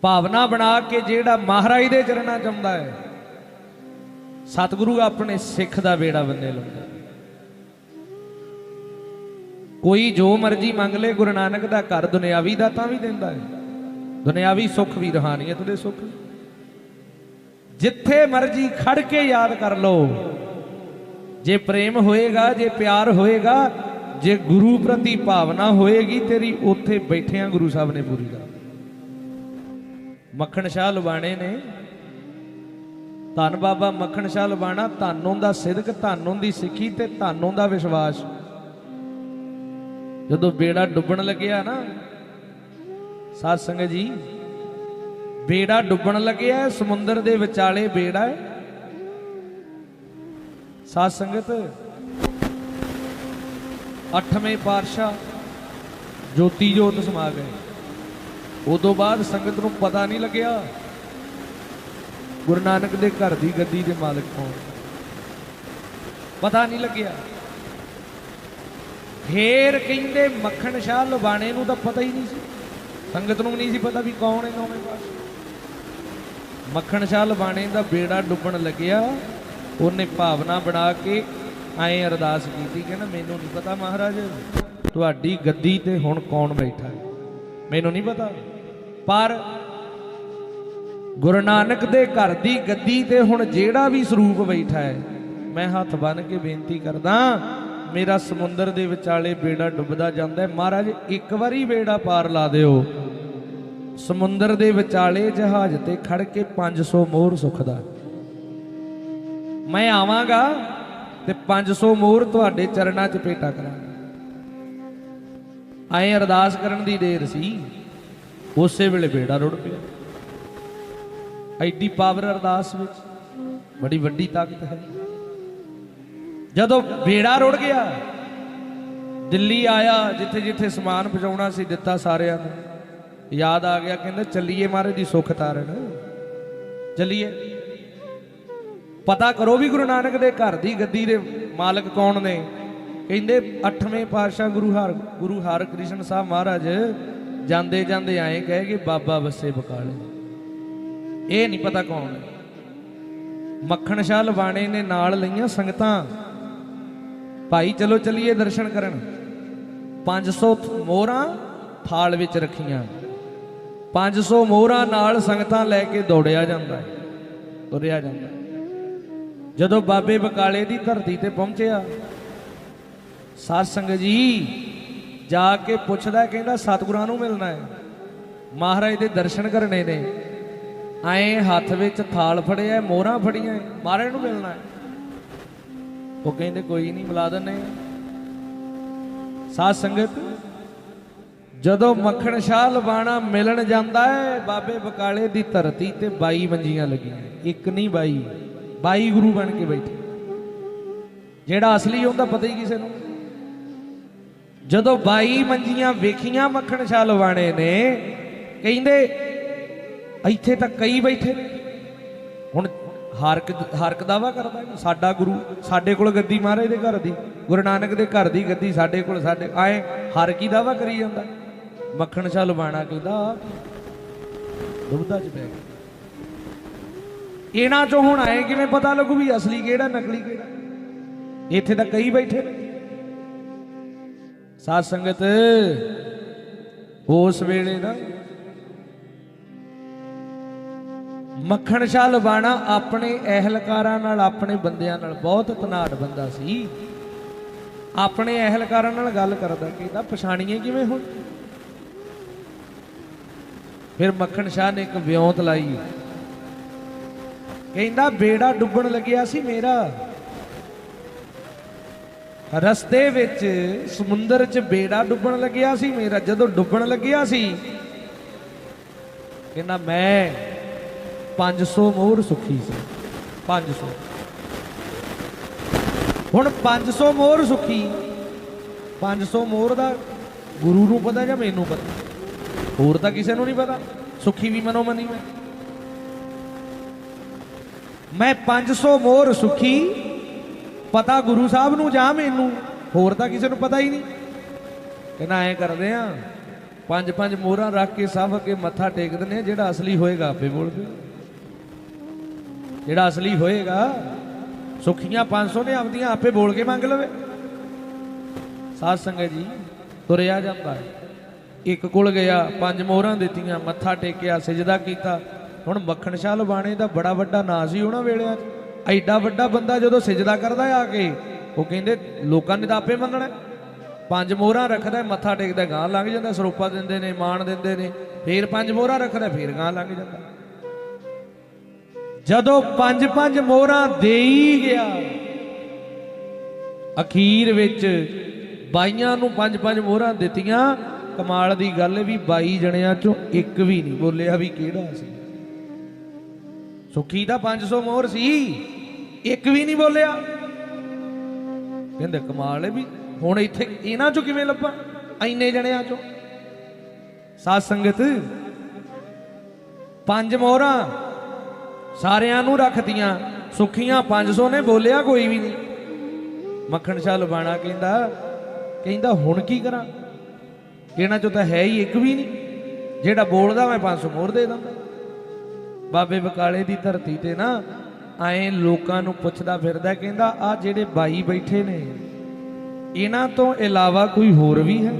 ਭਾਵਨਾ ਬਣਾ ਕੇ ਜਿਹੜਾ ਮਹਾਰਾਜ ਦੇ ਚਰਨਾਂ ਚ ਆਉਂਦਾ ਹੈ, ਸਤਿਗੁਰੂ ਆਪਣੇ ਸਿੱਖ ਦਾ ਬੇੜਾ ਬੰਨੇ ਲਾਉਂਦਾ ਕੋਈ ਜੋ ਮਰਜ਼ੀ ਮੰਗ ਲੇ, ਗੁਰੂ ਨਾਨਕ ਦਾ ਘਰ ਦੁਨਿਆਵੀ ਦਾ ਤਾਂ ਵੀ ਦਿੰਦਾ ਹੈ। ਦੁਨਿਆਵੀ ਸੁੱਖ ਵੀ, ਰਹਾਨੀਅਤ ਦੇ ਸੁੱਖ ਜਿੱਥੇ ਮਰਜ਼ੀ ਖੜ ਕੇ ਯਾਦ ਕਰ ਲਓ, ਜੇ ਪ੍ਰੇਮ ਹੋਏਗਾ, ਜੇ ਪਿਆਰ ਹੋਏਗਾ, ਜੇ ਗੁਰੂ ਪ੍ਰਤੀ ਭਾਵਨਾ ਹੋਏਗੀ, ਤੇਰੀ ਉੱਥੇ ਬੈਠਿਆਂ ਗੁਰੂ ਸਾਹਿਬ ਨੇ ਪੂਰੀ ਕਰ ਮੱਖਣ ਸ਼ਾਹ ਲਵਾਣੇ ਨੇ। ਧੰਨ ਬਾਬਾ ਮੱਖਣ ਸ਼ਾਹ ਲਵਾਣਾ ਧੰਨੋਂ ਦਾ ਸਿਦਕ, ਧੰਨੋਂ ਦੀ ਸਿੱਖੀ ਤੇ ਧੰਨੋਂ ਦਾ ਵਿਸ਼ਵਾਸ। ਜਦੋਂ ਬੇੜਾ ਡੁੱਬਣ ਲੱਗਿਆ ਨਾ, ਸਾਧ ਸੰਗਤ ਜੀ, ਬੇੜਾ ਡੁੱਬਣ ਲੱਗਿਆ, ਸਮੁੰਦਰ ਦੇ ਵਿਚਾਲੇ ਬੇੜਾ ਹੈ। ਸਾਧ ਸੰਗਤ, ਅੱਠਵੇਂ ਪਾਤਸ਼ਾਹ ਜੋਤੀ ਜੋਤ ਸਮਾ ਗਏ। ਉਦੋਂ ਬਾਅਦ ਸੰਗਤ ਨੂੰ ਪਤਾ ਨਹੀਂ ਲੱਗਿਆ ਗੁਰੂ ਨਾਨਕ ਦੇ ਘਰ ਦੀ ਗੱਦੀ ਦੇ ਮਾਲਕ ਕੌਣ? ਪਤਾ ਨਹੀਂ ਲੱਗਿਆ। ਫੇਰ ਕਹਿੰਦੇ ਮੱਖਣ ਸ਼ਾਹ ਲਵਾਣੇ ਨੂੰ ਤਾਂ ਪਤਾ ਹੀ ਨਹੀਂ ਸੀ। ਸੰਗਤ ਨੂੰ ਵੀ ਨਹੀਂ ਸੀ ਪਤਾ ਵੀ ਕੌਣ ਹੈ ਨੌਵੇਂ ਪਾਤਸ਼ਾਹ। ਮੱਖਣ ਸ਼ਾਹ ਲਵਾਣੇ ਦਾ ਬੇੜਾ ਡੁੱਬਣ ਲੱਗਿਆ। ਉਹਨੇ ਭਾਵਨਾ ਬਣਾ ਕੇ ਐਂ ਅਰਦਾਸ ਕੀਤੀ, ਕਹਿੰਦਾ, ਮੈਨੂੰ ਨਹੀਂ ਪਤਾ ਮਹਾਰਾਜ, ਤੁਹਾਡੀ ਗੱਦੀ ਤੇ ਹੁਣ ਕੌਣ ਬੈਠਾ ਹੈ? ਮੈਨੂੰ ਨਹੀਂ ਪਤਾ। ਪਰ ਗੁਰੂ ਨਾਨਕ ਦੇ ਘਰ ਦੀ ਗੱਦੀ ਤੇ ਹੁਣ ਜਿਹੜਾ ਵੀ ਸਰੂਪ ਬੈਠਾ ਹੈ, ਮੈਂ ਹੱਥ ਬੰਨ ਕੇ ਬੇਨਤੀ ਕਰਦਾ, ਮੇਰਾ ਸਮੁੰਦਰ ਦੇ ਵਿਚਾਲੇ ਬੇੜਾ ਡੁੱਬਦਾ ਜਾਂਦਾ ਹੈ। ਮਹਾਰਾਜ, ਇੱਕ ਵਾਰੀ ਬੇੜਾ ਪਾਰ ਲਾ ਦਿਓ। ਸਮੁੰਦਰ ਦੇ ਵਿਚਾਲੇ ਜਹਾਜ਼ ਤੇ ਖੜ ਕੇ 500 ਮੋਹਰ ਸੁਖਦਾ। ਮੈਂ ਆਵਾਂਗਾ ਤੇ 500 ਮੋਹਰ ਤੁਹਾਡੇ ਚਰਨਾਂ 'ਚ ਪੇਟਾ ਕਰਾਂਗਾ। ਐਂ ਅਰਦਾਸ ਕਰਨ ਦੀ ਦੇਰ ਸੀ। ਉਸੇ ਵੇਲੇ ਬੇੜਾ ਰੁੜ ਪਿਆ। ਐਡੀ ਪਾਵਰ ਅਰਦਾਸ ਵਿੱਚ ਬੜੀ ਵੱਡੀ ਤਾਕਤ ਹੈ। ਜਦੋਂ ਬੇੜਾ ਰੁੜ ਗਿਆ, ਦਿੱਲੀ ਆਇਆ ਜਿੱਥੇ ਜਿੱਥੇ ਸਮਾਨ ਪਹੁੰਚਾਉਣਾ ਸੀ, ਦਿੱਤਾ ਸਾਰਿਆਂ ਨੂੰ। ਯਾਦ ਆ ਗਿਆ, ਕਹਿੰਦਾ, ਚੱਲੀਏ ਮਹਾਰਾਜ ਦੀ ਸੁੱਖ ਤਾਰਨ। ਚੱਲੀਏ। ਪਤਾ ਕਰੋ ਵੀ ਗੁਰੂ ਨਾਨਕ ਦੇ ਘਰ ਦੀ ਗੱਦੀ ਦੇ ਮਾਲਕ ਕੌਣ ਨੇ? ਕਹਿੰਦੇ 8ਵੇਂ ਪਾਤਸ਼ਾਹ ਗੁਰੂ ਹਰ, ਗੁਰੂ ਹਰਕ੍ਰਿਸ਼ਨ ਸਾਹਿਬ ਮਹਾਰਾਜ ਜਾਂਦੇ ਜਾਂਦੇ ਆਏ ਕਹੇ ਕਿ ਬਾਬਾ ਵਸੇ ਬਕਾਲੇ। ਇਹ ਨਹੀਂ ਪਤਾ ਕੌਣ ਹੈ। ਮੱਖਣ ਸ਼ਾਹ ਲਵਾਣੇ ਨੇ ਨਾਲ ਲਈਆਂ ਸੰਗਤਾਂ। ਭਾਈ ਚਲੋ ਚਲੀਏ ਦਰਸ਼ਨ ਕਰਨ। 500 ਮੋਹਰਾਂ ਥਾਲ ਵਿੱਚ ਰੱਖੀਆਂ। 500 ਮੋਹਰਾਂ ਨਾਲ ਸੰਗਤਾਂ ਲੈ ਕੇ ਦੌੜਿਆ ਜਾਂਦਾ ਤੁਰਿਆ ਜਾਂਦਾ ਜਦੋਂ ਬਾਬੇ ਬਕਾਲੇ ਦੀ ਧਰਤੀ ਤੇ ਪਹੁੰਚਿਆ ਸਾਧ ਸੰਗਤ ਜੀ, ਜਾ ਕੇ ਪੁੱਛਦਾ ਕਹਿੰਦਾ ਸਤਿਗੁਰਾਂ ਨੂੰ ਮਿਲਣਾ ਹੈ। ਮਹਾਰਾਜ ਦੇ ਦਰਸ਼ਨ ਕਰਨੇ ਨੇ। ਆਏ ਹੱਥ ਵਿੱਚ ਥਾਲ ਫੜਿਆ ਮੋਹਰਾਂ ਫੜੀਆਂ ਮਹਾਰਾਜ ਨੂੰ ਮਿਲਣਾ ਹੈ। ਉਹ ਕਹਿੰਦੇ, ਕੋਈ ਨਹੀਂ ਬੁਲਾ ਦਿੰਨੇ ਆ। ਸਾਧ ਸੰਗਤ, ਜਦੋਂ ਮੱਖਣ ਸ਼ਾਹ ਲਵਾਣਾ ਮਿਲਣ ਜਾਂਦਾ ਹੈ, ਬਾਬੇ ਬਕਾਲੇ ਦੀ ਧਰਤੀ ਤੇ 22 ਮੰਜੀਆਂ ਲੱਗੀਆਂ ਇੱਕ ਨਹੀਂ 22 22 ਗੁਰੂ ਬਣ ਕੇ ਬੈਠੇ। ਜਿਹੜਾ ਅਸਲੀ ਹੁੰਦਾ, ਪਤਾ ਹੀ ਕਿਸੇ ਨੂੰ। ਜਦੋਂ ਬਾਈ ਮੰਜੀਆਂ ਵੇਖੀਆਂ ਮੱਖਣ ਸ਼ਾਹ ਲਵਾਣੇ ਨੇ, ਕਹਿੰਦੇ, ਇੱਥੇ ਤਾਂ ਕਈ ਬੈਠੇ ਨੇ। ਹੁਣ ਹਰਕ ਹਰਕ ਦਾਵਾ ਕਰਦਾ ਕਿ ਸਾਡਾ ਗੁਰੂ ਸਾਡੇ ਕੋਲ ਗੱਦੀ ਮਹਾਰਾਜ ਦੇ ਘਰ ਦੀ, ਗੁਰੂ ਨਾਨਕ ਦੇ ਘਰ ਦੀ ਗੱਦੀ ਸਾਡੇ ਕੋਲ, ਸਾਡੇ ਆਏ ਹਰ ਕੀ ਦਾਵਾ ਕਰੀ ਜਾਂਦਾ? ਮੱਖਣ ਸ਼ਾਹ ਲਵਾਣਾ ਕਹਿੰਦਾ, ਦੁਬਦਾ ਚ ਪੈ ਗਿਆ। ਇਹਨਾਂ ਚੋਂ ਹੁਣ ਆਏ ਕਿਵੇਂ ਪਤਾ ਲੱਗੂ ਵੀ ਅਸਲੀ ਕਿਹੜਾ, ਨਕਲੀ ਕਿਹੜਾ? ਇੱਥੇ ਤਾਂ ਕਈ ਬੈਠੇ ਨੇ। ਸਾਧ ਸੰਗਤ, ਉਸ ਵੇਲੇ ਨਾ ਮੱਖਣ ਸ਼ਾਹ ਲਵਾਣਾ ਆਪਣੇ ਅਹਿਲਕਾਰਾਂ ਨਾਲ, ਆਪਣੇ ਬੰਦਿਆਂ ਨਾਲ, ਬਹੁਤ ਤਨਾੜ ਬੰਦਾ ਸੀ। ਆਪਣੇ ਅਹਿਲਕਾਰਾਂ ਨਾਲ ਗੱਲ ਕਰਦਾ ਕਹਿੰਦਾ ਪਛਾਣੀਏ ਕਿਵੇਂ ਹੁਣ? ਫਿਰ ਮੱਖਣ ਸ਼ਾਹ ਨੇ ਇੱਕ ਵਿਉਂਤ ਲਾਈ। ਕਹਿੰਦਾ ਬੇੜਾ ਡੁੱਬਣ ਲੱਗਿਆ ਸੀ ਮੇਰਾ। ਰਸਤੇ ਵਿੱਚ ਸਮੁੰਦਰ 'ਚ ਬੇੜਾ ਡੁੱਬਣ ਲੱਗਿਆ ਸੀ, ਮੇਰਾ ਜਦੋਂ ਡੁੱਬਣ ਲੱਗਿਆ ਸੀ, ਕਹਿੰਦਾ ਮੈਂ 500 ਮੋਹਰ ਸੁਖੀ ਸੀ 500 ਹੁਣ 500 ਮੋਹਰ ਸੁਖੀ 500 ਮੋਹਰ ਦਾ ਗੁਰੂ ਨੂੰ ਪਤਾ ਜਾਂ ਮੈਨੂੰ ਪਤਾ? ਹੋਰ ਤਾਂ ਕਿਸੇ ਨੂੰ ਨਹੀਂ ਪਤਾ, ਸੁਖੀ ਵੀ ਮਨੋ ਮਨੀ ਮੈਂ। ਮੈਂ 500 ਮੋਹਰ ਸੁਖੀ ਪਤਾ ਗੁਰੂ ਸਾਹਿਬ ਨੂੰ ਜਾਂ ਮੈਨੂੰ? ਹੋਰ ਤਾਂ ਕਿਸੇ ਨੂੰ ਪਤਾ ਹੀ ਨਹੀਂ। ਕਹਿੰਦਾ ਐਂ ਕਰਦੇ ਆ, ਪੰਜ ਪੰਜ ਮੋਹਰਾਂ ਰੱਖ ਕੇ ਸਭ ਅੱਗੇ ਮੱਥਾ ਟੇਕਦੇ ਨੇ ਜਿਹੜਾ ਅਸਲੀ ਹੋਏਗਾ ਆਪੇ ਬੋਲ ਪਏ ਜਿਹੜਾ ਅਸਲੀ ਹੋਏਗਾ, ਸੁਖੀਆਂ 500 ਨੇ ਆਪਦੀਆਂ ਆਪੇ ਬੋਲ ਕੇ ਮੰਗ ਲਵੇ। ਸਾਧ ਸੰਗਤ ਜੀ, ਤੁਰਿਆ ਜਾਂਦਾ ਹੈ। ਇੱਕ ਕੋਲ ਗਿਆ, ਪੰਜ ਮੋਹਰਾਂ ਦਿੱਤੀਆਂ, ਮੱਥਾ ਟੇਕਿਆ, ਸਜਦਾ ਕੀਤਾ। ਹੁਣ ਮੱਖਣ ਸ਼ਾਹ ਲਵਾਣੇ ਦਾ ਬੜਾ ਵੱਡਾ ਨਾਂ ਸੀ ਉਹਨਾਂ ਵੇਲਿਆਂ 'ਚ। ਐਡਾ ਵੱਡਾ ਬੰਦਾ ਜਦੋਂ ਸਜਦਾ ਕਰਦਾ ਆ ਕੇ, ਉਹ ਕਹਿੰਦੇ ਲੋਕਾਂ ਨੇ ਤਾਂ ਆਪੇ ਮੰਗਣਾ। ਪੰਜ ਮੋਹਰਾਂ ਰੱਖਦਾ, ਮੱਥਾ ਟੇਕਦਾ ਗਾਂ ਲੰਘ ਜਾਂਦਾ, ਸਰੋਪਾ ਦਿੰਦੇ ਨੇ, ਮਾਣ ਦਿੰਦੇ ਨੇ, ਫੇਰ ਪੰਜ ਮੋਹਰਾਂ ਰੱਖਦਾ, ਫੇਰ ਗਾਂ ਲੰਘ ਜਾਂਦਾ। ਜਦੋਂ ਪੰਜ ਪੰਜ ਮੋਹਰਾਂ ਦੇਈ ਗਿਆ, ਅਖੀਰ ਵਿੱਚ ਬਾਈਆਂ ਨੂੰ ਪੰਜ ਪੰਜ ਮੋਹਰਾਂ ਦਿੱਤੀਆਂ, ਕਮਾਲ ਦੀ ਗੱਲ ਵੀ 22 ਜਣਿਆਂ ਚੋਂ ਇੱਕ ਵੀ ਨਹੀਂ ਬੋਲਿਆ ਵੀ ਕਿਹੜਾ ਸੀ। ਸੁਖੀ ਦਾ 500 ਮੋਹਰ ਸੀ। ਇੱਕ ਵੀ ਨਹੀਂ ਬੋਲਿਆ। ਕਹਿੰਦੇ ਕਮਾਲ ਹੈ ਵੀ ਹੁਣ ਇੱਥੇ ਇਹਨਾਂ ਚੋਂ ਕਿਵੇਂ ਲੱਭਾਂ? ਐਨੇ ਜਣਿਆਂ ਚੋਂ। ਸਾਧ ਸੰਗਤ, ਪੰਜ ਮੋਹਰਾਂ ਸਾਰਿਆਂ ਨੂੰ ਰੱਖਤੀਆਂ। ਸੁਖੀਆਂ 500 ਨੇ, ਬੋਲਿਆ ਕੋਈ ਵੀ ਨਹੀਂ। ਮੱਖਣ ਸ਼ਾਹ ਲਬਾਣਾ ਕਹਿੰਦਾ ਕਹਿੰਦਾ ਹੁਣ ਕੀ ਕਰਾਂ? ਇਹਨਾਂ ਚੋਂ ਤਾਂ ਹੈ ਹੀ ਇੱਕ ਵੀ ਨਹੀਂ। ਜਿਹੜਾ ਬੋਲਦਾ ਮੈਂ 500 ਮੋਹਰ ਦੇ ਦਾਂ ਬਾਬੇ ਬਕਾਲੇ ਦੀ ਧਰਤੀ ਤੇ ਨਾ ਐਂ ਲੋਕਾਂ ਨੂੰ ਪੁੱਛਦਾ ਫਿਰਦਾ, ਕਹਿੰਦਾ ਆ ਜਿਹੜੇ ਬਾਈ ਬੈਠੇ ਨੇ, ਇਹਨਾਂ ਤੋਂ ਇਲਾਵਾ ਕੋਈ ਹੋਰ ਵੀ ਹੈ?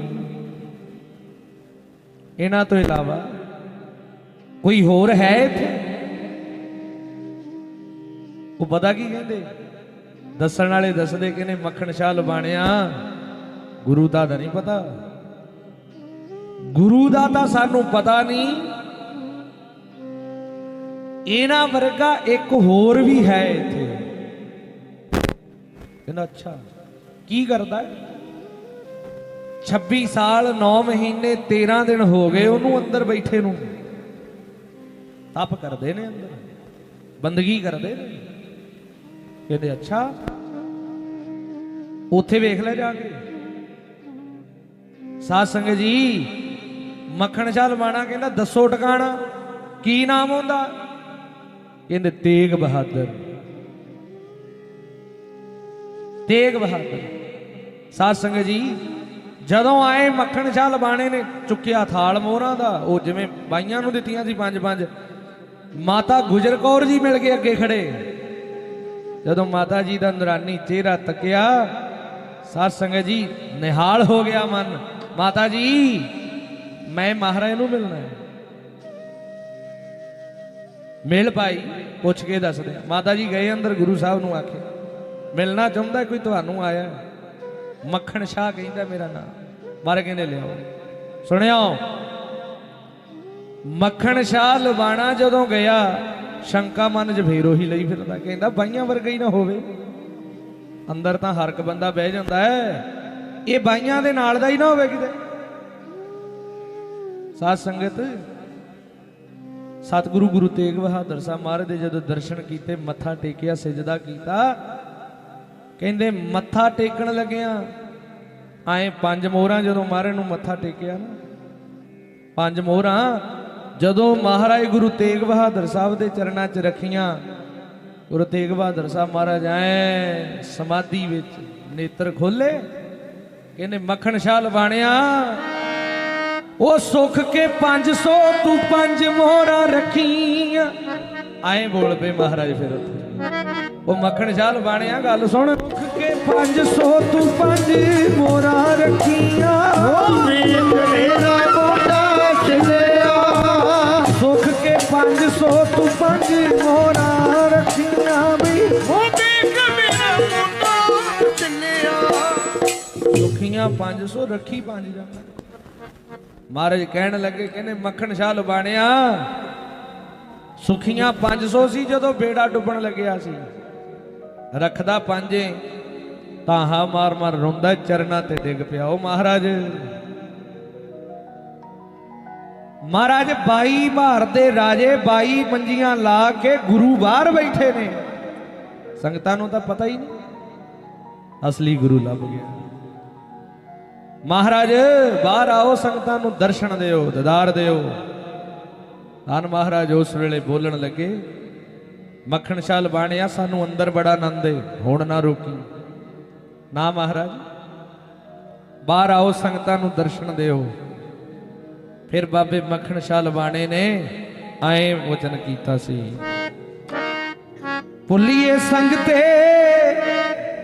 ਇਹਨਾਂ ਤੋਂ ਇਲਾਵਾ ਕੋਈ ਹੋਰ ਹੈ ਇੱਥੇ? ਉਹ ਪਤਾ ਕੀ ਕਹਿੰਦੇ? ਦੱਸਣ ਵਾਲੇ ਦੱਸਦੇ ਕਹਿੰਦੇ ਮੱਖਣ ਸ਼ਾਹ ਲਬਾਣਿਆ ਗੁਰੂ ਦਾ ਤਾਂ ਨਹੀਂ ਪਤਾ। ਗੁਰੂ ਦਾ ਤਾਂ ਸਾਨੂੰ ਪਤਾ ਨਹੀਂ। ਇਹਨਾਂ ਵਰਗਾ ਇੱਕ ਹੋਰ ਵੀ ਹੈ ਇੱਥੇ। ਕਹਿੰਦਾ, ਅੱਛਾ, ਕੀ ਕਰਦਾ? ਹੈ 26 ਸਾਲ 9 ਮਹੀਨੇ 13 ਦਿਨ ਹੋ ਗਏ ਉਹਨੂੰ ਅੰਦਰ ਬੈਠੇ ਨੂੰ। ਤਪ ਕਰਦੇ ਨੇ ਅੰਦਰ। ਬੰਦਗੀ ਕਰਦੇ ਨੇ। ਕਹਿੰਦੇ, ਅੱਛਾ, ਉੱਥੇ ਵੇਖ ਲੈ ਜਾ ਕੇ। ਸਾਧ ਸੰਗਤ ਜੀ, ਮੱਖਣ ਸ਼ਾਹ ਲਵਾਣਾ ਕਹਿੰਦਾ, ਦੱਸੋ ਟਿਕਾਣਾ, ਕੀ ਨਾਮ ਹੁੰਦਾ ਕਹਿੰਦੇ ਤੇਗ ਬਹਾਦਰ। ਤੇਗ ਬਹਾਦਰ। ਸਾਧ ਸੰਗਤ ਜੀ, ਜਦੋਂ ਆਏ ਮੱਖਣ ਸ਼ਾਹ ਲਬਾਣੇ ਨੇ, ਚੁੱਕਿਆ ਥਾਲ ਮੋਹਰਾਂ ਦਾ, ਉਹ ਜਿਵੇਂ ਬਾਈਆਂ ਨੂੰ ਦਿੱਤੀਆਂ ਸੀ ਪੰਜ ਪੰਜ, ਮਾਤਾ ਗੁਜਰ ਕੌਰ ਜੀ ਮਿਲ ਕੇ ਅੱਗੇ ਖੜੇ। ਜਦੋਂ ਮਾਤਾ ਜੀ ਦਾ ਨੁਰਾਨੀ ਚਿਹਰਾ ਤੱਕਿਆ, ਸਾਧ ਸੰਗਤ ਜੀ ਨਿਹਾਲ ਹੋ ਗਿਆ ਮਨ। ਮਾਤਾ ਜੀ, ਮੈਂ ਮਹਾਰਾਜ ਨੂੰ ਮਿਲਣਾ ਹੈ। ਮਿਲ ਭਾਈ, ਪੁੱਛ ਕੇ ਦੱਸਦੇ ਮਾਤਾ ਜੀ ਗਏ ਅੰਦਰ, ਗੁਰੂ ਸਾਹਿਬ ਨੂੰ ਆਖੇ, ਮਿਲਣਾ ਚਾਹੁੰਦਾ ਕੋਈ ਤੁਹਾਨੂੰ ਆਇਆ ਮੱਖਣ ਸ਼ਾਹ ਕਹਿੰਦਾ ਮੇਰਾ ਨਾਮ ਮਾਰੇ ਕਹਿੰਦੇ ਲਿਆਓ ਸੁਣਿਓ, ਮੱਖਣ ਸ਼ਾਹ ਲਵਾਣਾ ਜਦੋਂ ਗਿਆ, ਸ਼ੰਕਾ ਮਨ ਚ ਫੇਰ ਉਹੀ ਲਈ ਫਿਰਦਾ, ਕਹਿੰਦਾ ਬਾਈਆਂ ਵਰਗਾ ਹੀ ਨਾ ਹੋਵੇ। ਅੰਦਰ ਤਾਂ ਹਰ ਇੱਕ ਬੰਦਾ ਬਹਿ ਜਾਂਦਾ ਹੈ, ਇਹ ਬਾਈਆਂ ਦੇ ਨਾਲ ਦਾ ਹੀ ਨਾ ਹੋਵੇ ਕਿਤੇ। ਸਾਧ ਸੰਗਤ ਸਤਿਗੁਰੂ ਗੁਰੂ ਤੇਗ ਬਹਾਦਰ ਸਾਹਿਬ ਮਹਾਰਾਜ ਦੇ ਜਦੋਂ ਦਰਸ਼ਨ ਕੀਤੇ, ਮੱਥਾ ਟੇਕਿਆ, ਸਜਦਾ ਕੀਤਾ। ਕਹਿੰਦੇ ਮੱਥਾ ਟੇਕਣ ਲੱਗਿਆ। ਆਏ ਪੰਜ ਮੋਹਰਾਂ ਜਦੋਂ ਮਹਾਰਾਜ ਨੂੰ ਮੱਥਾ ਟੇਕਿਆ ਨਾ। ਪੰਜ ਮੋਹਰਾਂ ਜਦੋਂ ਮਹਾਰਾਜ ਗੁਰੂ ਤੇਗ ਬਹਾਦਰ ਸਾਹਿਬ ਦੇ ਚਰਨਾਂ 'ਚ ਰੱਖੀਆਂ। ਗੁਰੂ ਤੇਗ ਬਹਾਦਰ ਸਾਹਿਬ ਮਹਾਰਾਜ ਐ ਸਮਾਧੀ ਵਿੱਚ ਨੇਤਰ ਖੋਲੇ ਕਹਿੰਦੇ ਮੱਖਣ ਸ਼ਾਹ ਲਵਾਣਿਆ ਉਹ ਸੁੱਖ ਕੇ 500 ਤੂੰ ਪੰਜ ਮੋਹਰਾਂ ਰੱਖੀਆਂ। ਆਏ ਬੋਲ ਪਏ ਮਹਾਰਾਜ ਫਿਰ ਉੱਥੇ। ਉਹ ਮੱਖਣ ਸ਼ਾਹ ਲਵਾਣਿਆ ਗੱਲ ਸੁਣ। ਸੁੱਖ ਕੇ 500 ਤੂੰ ਪੰਜ ਮੋਹਰਾਂ ਰੱਖੀਆਂ। ਮੇਰਾ ਮੁੰਡਾ ਚਲਿਆ ਸੁੱਖ ਕੇ 500 ਤੂੰ ਪੰਜ ਮੋਹਰਾਂ ਰੱਖੀਆਂ ਵੀ ਉਹ ਦੇਖ ਮੇਰਾ ਮੁੰਡਾ ਚਲਿਆ ਸੁਖੀਆਂ 500 ਰੱਖੀ ਪੰਜ ਜਾ ਮਹਾਰਾਜ ਕਹਿਣ ਲੱਗੇ, ਕਹਿੰਦੇ, ਮੱਖਣ ਸ਼ਾਹ ਲਬਾਣਿਆ ਸੁਖੀਆਂ 500 ਸੀ ਜਦੋਂ ਬੇੜਾ ਡੁੱਬਣ ਲੱਗਿਆ ਸੀ। ਰੱਖਦਾ ਪੰਜੇ ਤਾਂ ਮਾਰ ਮਾਰ ਰੋਂਦਾ, ਚਰਨਾਂ ਤੇ ਡਿੱਗ ਪਿਆ। ਉਹ ਮਹਾਰਾਜ ਮਹਾਰਾਜ 22 ਭਾਰਤ ਦੇ ਰਾਜੇ 22 ਮੰਜੀਆਂ ਲਾ ਕੇ ਗੁਰੂ ਬਾਹਰ ਬੈਠੇ ਨੇ। ਸੰਗਤਾਂ ਨੂੰ ਤਾਂ ਪਤਾ ਹੀ ਨਹੀਂ, ਅਸਲੀ ਗੁਰੂ ਲੱਭ ਗਿਆ। ਮਹਾਰਾਜ, ਬਾਹਰ ਆਓ, ਸੰਗਤਾਂ ਨੂੰ ਦਰਸ਼ਨ ਦਿਓ, ਦਦਾਰ ਦਿਓ। ਧੰਨ ਮਹਾਰਾਜ, ਉਸ ਵੇਲੇ ਬੋਲਣ ਲੱਗੇ, ਮੱਖਣ ਸ਼ਾਹ ਬਾਣਿਆ, ਸਾਨੂੰ ਅੰਦਰ ਬੜਾ ਆਨੰਦ ਹੈ ਹੁਣ ਨਾ ਰੋਕੀ। ਨਾ ਮਹਾਰਾਜ, ਬਾਹਰ ਆਓ, ਸੰਗਤਾਂ ਨੂੰ ਦਰਸ਼ਨ ਦਿਓ। ਫਿਰ ਬਾਬੇ ਮੱਖਣ ਸ਼ਾਹ ਬਾਣੇ ਨੇ, ਐਂ ਵਚਨ ਕੀਤਾ ਸੀ। ਭੁੱਲੀਏ ਸੰਗਤੇ,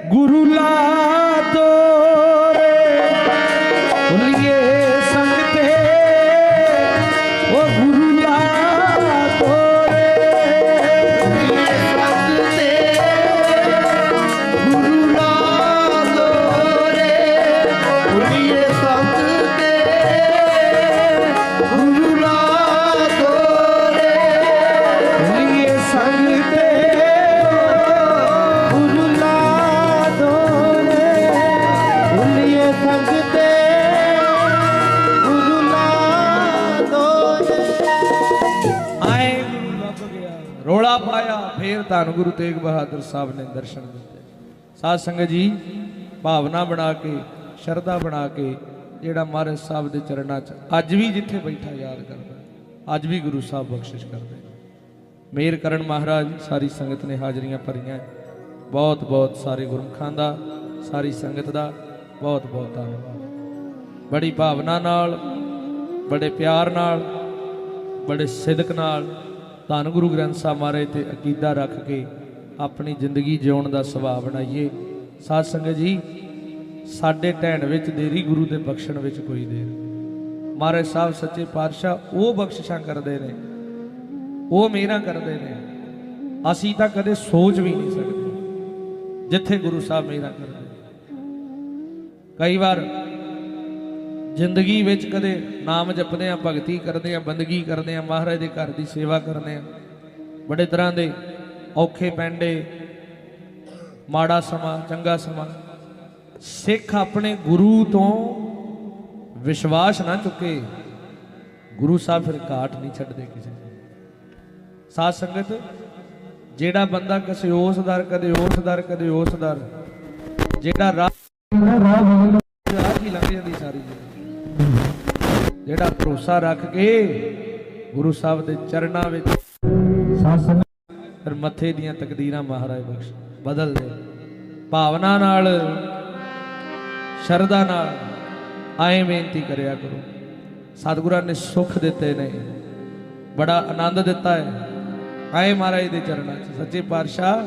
ਗੁਰੂ ਲਾ ਦੋ। ਗੁਰੂ ਤੇਗ ਬਹਾਦਰ ਸਾਹਿਬ ਨੇ ਦਰਸ਼ਨ ਦਿੱਤੇ। ਸਾਧ ਸੰਗਤ ਜੀ, ਭਾਵਨਾ ਬਣਾ ਕੇ, ਸ਼ਰਧਾ ਬਣਾ ਕੇ, ਜਿਹੜਾ ਮਹਾਰਾਜ ਸਾਹਿਬ ਦੇ ਚਰਨਾਂ 'ਚ ਅੱਜ ਵੀ ਜਿੱਥੇ ਬੈਠਾ ਯਾਦ ਕਰਦਾ, ਅੱਜ ਵੀ ਗੁਰੂ ਸਾਹਿਬ ਬਖਸ਼ਿਸ਼ ਕਰਦੇ। ਮੇਰ ਕਰਨ ਮਹਾਰਾਜ, ਸਾਰੀ ਸੰਗਤ ਨੇ ਹਾਜ਼ਰੀਆਂ ਭਰੀਆਂ। ਬਹੁਤ ਬਹੁਤ ਸਾਰੇ ਗੁਰਮਖਾਂ ਦਾ, ਸਾਰੀ ਸੰਗਤ ਦਾ ਬਹੁਤ ਬਹੁਤ ਧੰਨਵਾਦ। ਬੜੀ ਭਾਵਨਾ ਨਾਲ, ਬੜੇ ਪਿਆਰ ਨਾਲ, ਬੜੇ ਸਿਦਕ ਨਾਲ ਧੰਨ ਗੁਰੂ ਗ੍ਰੰਥ ਸਾਹਿਬ ਮਹਾਰਾਜ ਤੇ ਅਕੀਦਾ ਰੱਖ ਕੇ ਆਪਣੀ ਜ਼ਿੰਦਗੀ ਜਿਉਣ ਦਾ ਸੁਭਾਅ ਬਣਾਈਏ। ਸਾਧ ਸੰਗਤ ਜੀ, ਸਾਡੇ ਢਹਿਣ ਵਿੱਚ ਦੇਰੀ ਗੁਰੂ ਦੇ ਬਖਸ਼ਣ ਵਿੱਚ ਕੋਈ ਦੇਰ ਮਹਾਰਾਜ ਸਾਹਿਬ ਸੱਚੇ ਪਾਤਸ਼ਾਹ ਉਹ ਬਖਸ਼ਿਸ਼ਾਂ ਕਰਦੇ ਨੇ, ਉਹ ਮੇਰਾ ਕਰਦੇ ਨੇ। ਅਸੀਂ ਤਾਂ ਕਦੇ ਸੋਚ ਵੀ ਨਹੀਂ ਸਕਦੇ, ਜਿੱਥੇ ਗੁਰੂ ਸਾਹਿਬ ਮੇਰਾ ਕਰਦੇ ਕਈ ਵਾਰ ਜ਼ਿੰਦਗੀ ਵਿੱਚ ਕਦੇ ਨਾਮ ਜਪਦੇ ਆ ਭਗਤੀ ਕਰਦੇ ਆ ਬੰਦਗੀ ਕਰਦੇ ਆ ਮਹਾਰਾਜ ਦੇ ਘਰ ਦੀ ਸੇਵਾ ਕਰਦੇ ਆ ਬੜੇ ਤਰ੍ਹਾਂ ਦੇ ਔਖੇ ਪੈਂਡੇ, ਮਾੜਾ ਸਮਾਂ, ਚੰਗਾ ਸਮਾਂ। ਸਿੱਖ ਆਪਣੇ ਗੁਰੂ ਤੋਂ ਵਿਸ਼ਵਾਸ ਨਾ ਚੁੱਕੇ। ਗੁਰੂ ਸਾਹਿਬ ਫਿਰ ਘਾਟ ਨਹੀਂ ਛੱਡਦੇ ਕਿਸੇ ਦੀ ਸਾਧ ਸੰਗਤ, ਜਿਹੜਾ ਬੰਦਾ ਕਿਸੇ ਉਸ ਦਰ, ਕਦੇ ਉਸ ਦਰ, ਕਦੇ ਉਸ ਦਰ, ਜਿਹੜਾ ਰਾਹ ਰਾਹ ਹੀ ਲੰਘ ਜਾਂਦੀ ਸਾਰੀ ਜ਼ਿੰਦਗੀ। ਜਿਹੜਾ ਭਰੋਸਾ ਰੱਖ ਕੇ ਗੁਰੂ ਸਾਹਿਬ ਦੇ ਚਰਨਾਂ ਵਿੱਚ ਸੰਗਤ ਫਿਰ ਮੱਥੇ ਦੀਆਂ ਤਕਦੀਰਾਂ ਮਹਾਰਾਜ ਬਖਸ਼ ਬਦਲ ਦੇ। ਭਾਵਨਾ ਨਾਲ ਸ਼ਰਧਾ ਨਾਲ ਆਏ ਬੇਨਤੀ ਕਰਿਆ ਕਰੋ। ਸਤਿਗੁਰਾਂ ਨੇ ਸੁੱਖ ਦਿੱਤੇ ਨੇ। ਬੜਾ ਆਨੰਦ ਦਿੱਤਾ ਹੈ। ਆਏ ਮਹਾਰਾਜ ਦੇ ਚਰਨਾਂ 'ਚ। ਸੱਚੇ ਪਾਤਸ਼ਾਹ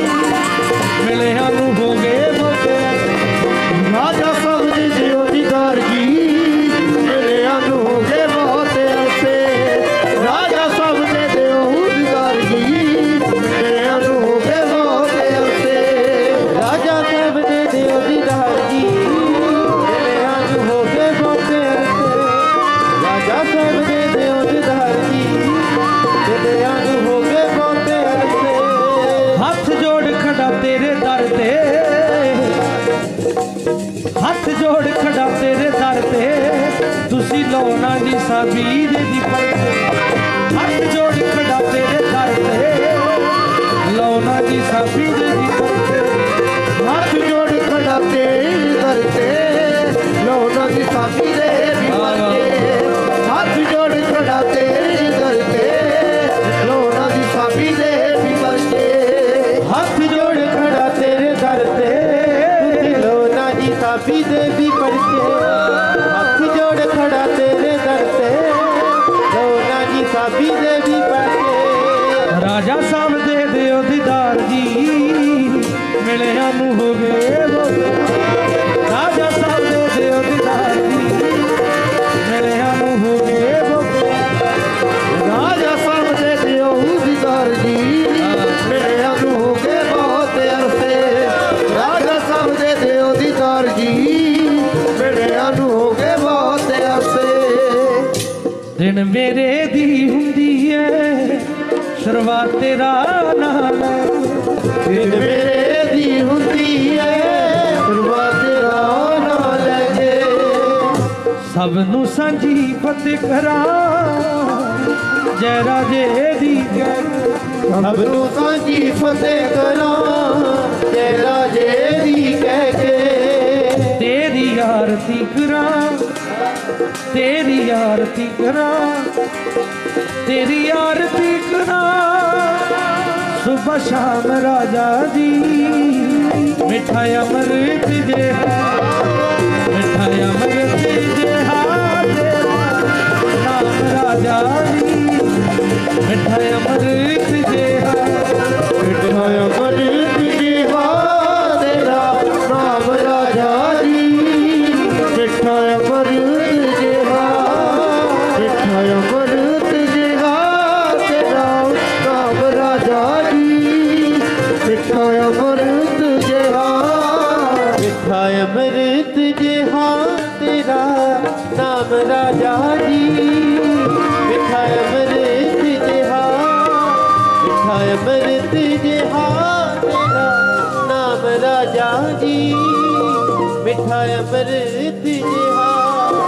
ਮਿਲਿਆਂ ਨੂੰ ਹੋ ਗਏ ਰਾਜਾ ਸਾਹਿਬ ਦੇ ਦਿਓ ਦੀਦਾਰ ਜੀ ਮਿਲਿਆਂ ਨੂੰ ਰਾਜਾ ਸਾਹਿਬ ਦੇ ਦਿਓ ਦੀਦਾਰ ਜੀ ਮੇਰੇ ਅਨੂ ਹੋ ਗਏ ਬਹੁਤ ਅਰਸੇ। ਰਾਜਾ ਸਾਹਿਬ ਦੇ ਦਿਓ ਦੀਦਾਰ ਜੀ ਮੇਰੇ ਅਨੂ ਹੋ ਗਏ ਬਹੁਤ ਅਰਸੇ। ਦਿਨ ਮੇਰੇ ਦੀ ਹੁੰਦੀ ਏ। ਸ਼ੁਰੂਆਤ ਤੇਰਾ ਨਾਲ ਹੈ। ਮੇਰੇ ਸਭ ਨੂੰ ਸਾਂਝੀ ਫਤਿਹ ਕਰਾਂ। ਜੈ ਰਾਜੇ ਦੀ ਜੈ। ਸਭ ਨੂੰ ਸਾਂਝੀ ਫਤਿਹ ਕਰਾਂ। ਜੈ ਰਾਜੇ ਦੀ ਕਹਿ ਕੇ ਤੇਰੀ ਆਰਤੀ ਕਰਾਂ। ਤੇਰੀ ਆਰਤੀ ਕਰਾਂ। ਤੇਰੀ ਆਰਤੀ ਕਰਾਂ। ਸੁਬਹ ਸ਼ਾਮ ਰਾਜਾ ਜੀ। ਮਿੱਠਾ ਅਮਰਤ ਜਿਹਾ ਮਿੱਠਾ ਅਮਰਤ ਜਿਹਾ ਤੇਰਾ ਨਾਮ ਰਾਜਾ ਜੀ ਮਿੱਠਾ ਅਮਰਤ ਜਿਹਾ ਮਿਠਾ ਅਮਰਤ ਮਿਠਾ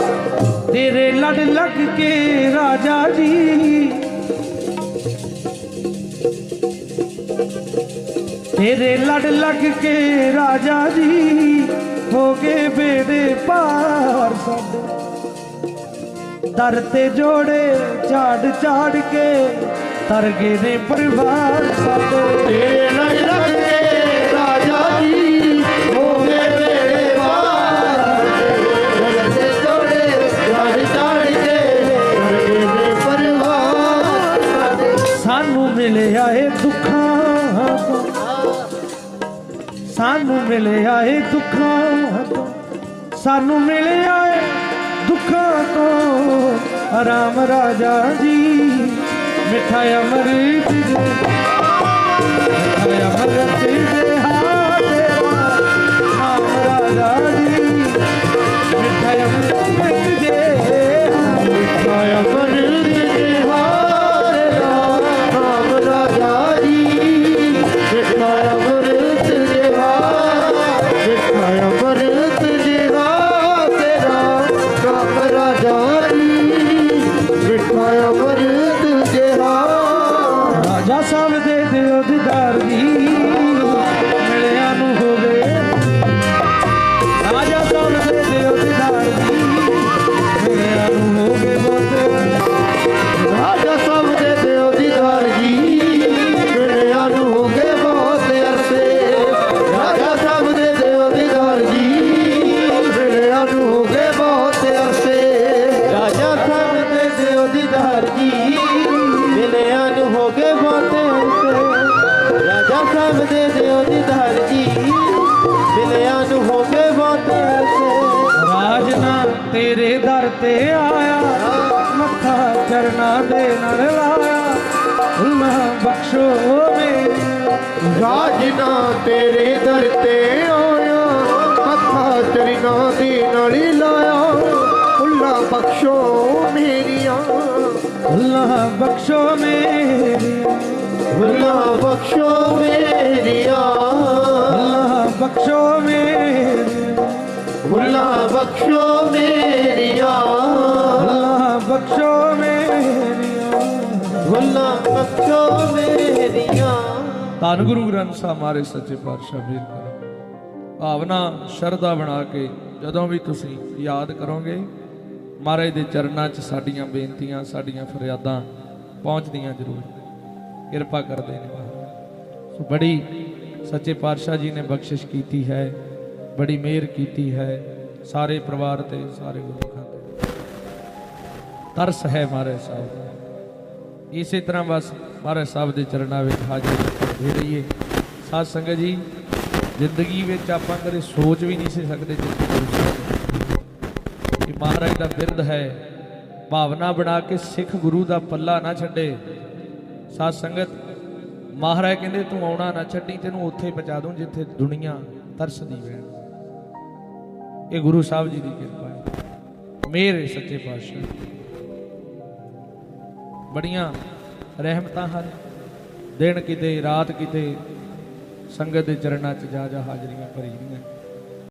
ਤੇਰੇ ਲੜ ਲੱਗ ਕੇ ਰਾਜਾ ਜੀ। ਤੇਰੇ ਲੜ ਲੱਗ ਕੇ ਰਾਜਾ ਜੀ ਹੋ ਗਏ ਬੇੜੇ ਪਾਰ ਸਾਡੇ। ਦਰ ਤੇ ਜੋੜੇ ਝਾੜ ਝਾੜ ਕੇ, ਤਰ ਗਏ ਨੇ ਪਰਿਵਾਰ ਸਾਡੇ। ਤੇਰੇ ਨਾਲ ਮਿਲਿਆ ਏ ਦੁੱਖਾਂ ਤੋਂ। ਸਾਨੂੰ ਮਿਲਿਆ ਏ ਦੁੱਖਾਂ ਤੋਂ। ਸਾਨੂੰ ਮਿਲਿਆ ਏ ਦੁੱਖਾਂ ਤੋਂ। ਆਰਾਮ ਰਾਜਾ ਜੀ, ਮਿੱਠਾ ਅਮਰਤ ਜੀ। ਦਰ ਤੇ ਆਇਆ ਮੱਥਾ ਚਰਨਾ ਦੇ ਨਾਲ ਲਾਇਆ। ਅੱਲਾ ਬਖਸ਼ੋ ਮੇਰੀ। ਰਾਜਨਾ ਤੇਰੇ ਦਰ ਤੇ ਆਇਆ ਮੱਥਾ ਚਰਨਾ ਦੇ ਨਾਲ ਲਾਇਆ। ਉੱਲਾ ਬਖਸ਼ੋ ਮੇਰੀਆਂ ਅੱਲਾ ਬਖਸ਼ੋ ਮੇਰੀ। ਉੱਲਾ ਬਖਸ਼ੋ ਮੇਰੀਆਂ ਅੱਲਾ ਬਖਸ਼ੋ ਮੇਰੀ। ਉੱਲਾ ਬਖਸ਼ੋ ਮੇਰੀਆਂ ਅੱਲਾ ਬਖਸ਼ੋ ਮੇਰੀਆਂ ਉੱਲਾ ਬਖਸ਼ੋ ਮੇਰੀਆਂ ਧੰਨ ਗੁਰੂ ਗ੍ਰੰਥ ਸਾਹਿਬ ਮਾਰੇ ਸੱਚੇ ਪਾਤਸ਼ਾਹ ਵੀਰ ਕਰੋ ਭਾਵਨਾ ਸ਼ਰਧਾ ਬਣਾ ਕੇ ਜਦੋਂ ਵੀ ਤੁਸੀਂ ਯਾਦ ਕਰੋਗੇ ਮਹਾਰਾਜ ਦੇ ਚਰਨਾਂ 'ਚ ਸਾਡੀਆਂ ਬੇਨਤੀਆਂ ਸਾਡੀਆਂ ਫਰਿਆਦਾਂ ਪਹੁੰਚਦੀਆਂ ਜ਼ਰੂਰ। ਕਿਰਪਾ ਕਰਦੇ ਨੇ ਮਹਾਰਾਜ। ਸੋ ਬੜੀ ਸੱਚੇ ਪਾਤਸ਼ਾਹ ਜੀ ਨੇ ਬਖਸ਼ਿਸ਼ ਕੀਤੀ ਹੈ। ਬੜੀ ਮਿਹਰ ਕੀਤੀ ਹੈ ਸਾਰੇ ਪਰਿਵਾਰ ਤੇ, ਸਾਰੇ ਗੁਰਮੁਖਾਂ ਤੇ। ਤਰਸ ਹੈ ਮਹਾਰਾਜ ਸਾਹਿਬ ਇਸੇ ਤਰ੍ਹਾਂ ਬਸ ਮਹਾਰਾਜ ਸਾਹਿਬ ਦੇ ਚਰਨਾਂ ਵਿੱਚ ਹਾਜ਼ਰ ਦੇ ਰਹੀਏ। ਸਾਧ ਸੰਗਤ ਜੀ, ਜ਼ਿੰਦਗੀ ਵਿੱਚ ਆਪਾਂ ਕਦੇ ਸੋਚ ਵੀ ਨਹੀਂ ਸੀ ਸਕਦੇ ਕਿ ਮਹਾਰਾਜ ਦਾ ਬਿਰਧ ਹੈ, ਭਾਵਨਾ ਬਣਾ ਕੇ ਸਿੱਖ ਗੁਰੂ ਦਾ ਪੱਲਾ ਨਾ ਛੱਡੇ। ਸਾਧ ਸੰਗਤ, ਮਹਾਰਾਜ ਕਹਿੰਦੇ ਤੂੰ ਆਉਣਾ ਨਾ ਛੱਡੀ, ਤੈਨੂੰ ਉੱਥੇ ਪਹੁੰਚਾ ਦੂੰ ਜਿੱਥੇ ਦੁਨੀਆ ਤਰਸਦੀ ਹੈ ਇਹ ਗੁਰੂ ਸਾਹਿਬ ਜੀ ਦੀ ਕਿਰਪਾ ਹੈ। ਮੇਰੇ ਸੱਚੇ ਪਾਤਸ਼ਾਹ ਬੜੀਆਂ ਰਹਿਮਤਾਂ ਹਨ। ਦਿਨ ਕਿਤੇ, ਰਾਤ ਕਿਤੇ ਸੰਗਤ ਦੇ ਚਰਨਾਂ 'ਚ ਜਾ ਜਾ ਹਾਜ਼ਰੀਆਂ ਭਰੀ ਦੀਆਂ।